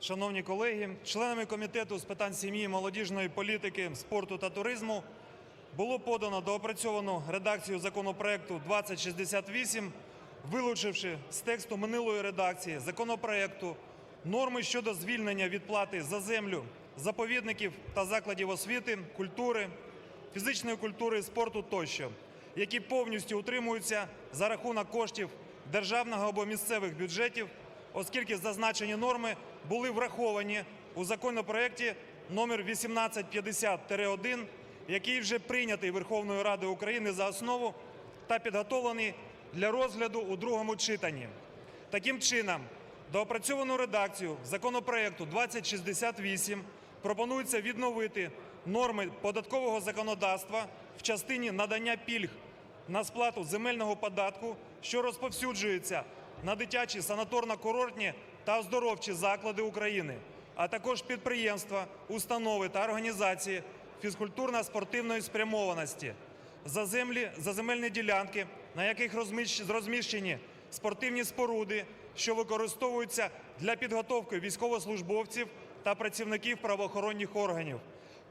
Шановні колеги, членами комітету з питань сім'ї, молодіжної політики, спорту та туризму було подано доопрацьовану редакцію законопроекту 2068, вилучивши з тексту минулої редакції законопроекту норми щодо звільнення від плати за землю заповідників та закладів освіти, культури, фізичної культури і спорту тощо, які повністю утримуються за рахунок коштів державного або місцевих бюджетів, оскільки зазначені норми були враховані у законопроекті номер 1850-1, який вже прийнятий Верховною Радою України за основу та підготовлений для розгляду у другому читанні. Таким чином, доопрацьовану редакцію законопроекту 2068 пропонується відновити норми податкового законодавства в частині надання пільг на сплату земельного податку, що розповсюджується на дитячі санаторно-курортні та оздоровчі заклади України, а також підприємства, установи та організації фізкультурно-спортивної спрямованості за землі, за земельні ділянки, на яких розміщ- розміщені спортивні споруди, що використовуються для підготовки військовослужбовців та працівників правоохоронних органів,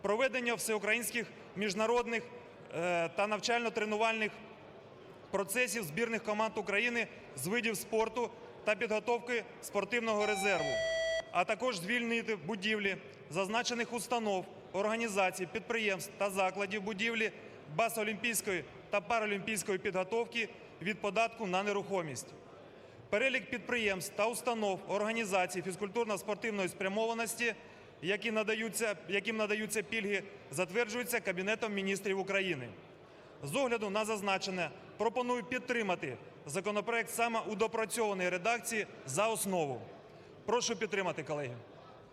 проведення всеукраїнських міжнародних е, та навчально-тренувальних процесів збірних команд України з видів спорту та підготовки спортивного резерву, а також звільнити будівлі зазначених установ, організацій, підприємств та закладів будівлі баз олімпійської та паралімпійської підготовки від податку на нерухомість. Перелік підприємств та установ, організацій фізкультурно-спортивної спрямованості, які надаються, яким надаються пільги, затверджується Кабінетом міністрів України. З огляду на зазначене пропоную підтримати законопроект саме у допрацьованій редакції за основу. Прошу підтримати, колеги.